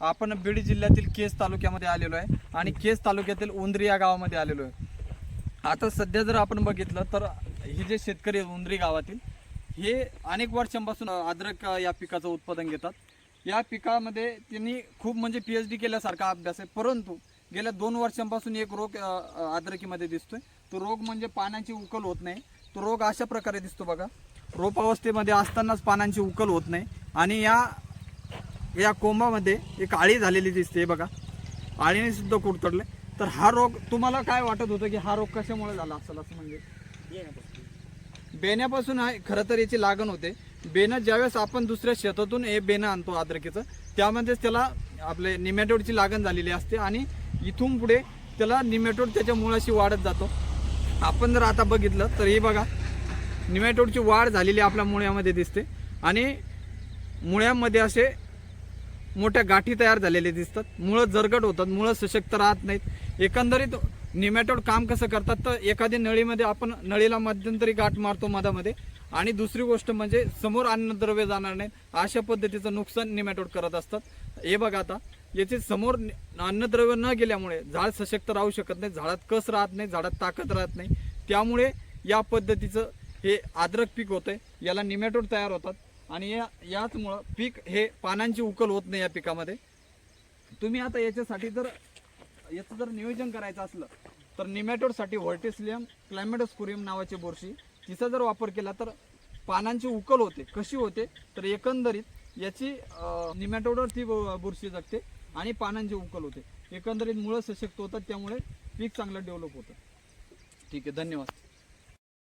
आपण बीड जिल्ह्यातील केस तालुक्यामध्ये आलेलो आहे आणि केस तालुक्यातील उंदरी या गावामध्ये आलेलो आहे. आता सध्या जर आपण बघितलं तर हे जे शेतकरी आहेत उंदरी गावातील हे अनेक वर्षांपासून अद्रक या पिकाचं उत्पादन घेतात. या पिकामध्ये त्यांनी खूप म्हणजे पी एच डी केल्यासारखा अभ्यास आहे परंतु गेल्या दोन वर्षांपासून एक रोग आद्रकीमध्ये अद्रकीमध्ये दिसतोय. तो रोग म्हणजे पानांची उकल होत नाही. तो रोग अशा प्रकारे दिसतो बघा. रोपावस्थेमध्ये असतानाच पानांची उकल होत नाही आणि या या कोंबामध्ये एक आळी झालेली दिसते बघा. आळीने सुद्धा कुरतडले तर हा रोग तुम्हाला काय वाटत होतं की हा रोग कशामुळे झाला असेल असं म्हणजे? बेण्यापासून आहे खरं तर याची लागण होते. बेणं ज्यावेळेस आपण दुसऱ्या शेतातून हे बेणं आणतो अद्रकीचं त्यामध्येच त्याला आपले निमॅटोडची लागण झालेली असते आणि इथून पुढे त्याला निमॅटोड त्याच्या मुळाशी वाढत जातो. आपण जर आता बघितलं तर हे बघा निमॅटोडची वाढ झालेली आपल्या मुळ्यामध्ये दिसते आणि मुळ्यामध्ये असे मोठ्या गाठी तयार झालेले दिसतात. मुळं जरगट होतात मुळं सशक्त राहत नाहीत. एकंदरीत निमॅटोड काम कसं करतात तर एखाद्या नळीमध्ये आपण नळीला मध्यंतरी गाठ मारतो मधामध्ये. आणि दुसरी गोष्ट म्हणजे समोर अन्नद्रव्य जाणार नाही अशा पद्धतीचं नुकसान निमॅटोड करत असतात. हे बघा आता याचे समोर अन्नद्रव्य न गेल्यामुळे झाड सशक्त राहू शकत नाही झाडात कस राहत नाही झाडात ताकद राहत नाही. त्यामुळे या पद्धतीचं हे आद्रक पीक होतंय याला निमॅटोड तयार होतात. आणि या याचमुळं पीक हे पानांची उकल होत नाही या पिकामध्ये. तुम्ही आता याच्यासाठी जर याचं जर नियोजन करायचं असलं तर निमॅटोडसाठी व्हर्टिस्लियम क्लायमेटोस्कुरियम नावाची बुरशी तिचा जर वापर केला तर पानांची उकल होते कशी होते तर एकंदरीत याची निमॅटोडवर ती बुरशी जगते आणि पानांची उकल होते. एकंदरीत मुळं सशक्त होतात त्यामुळे पीक चांगलं डेव्हलप होतं. ठीक आहे धन्यवाद.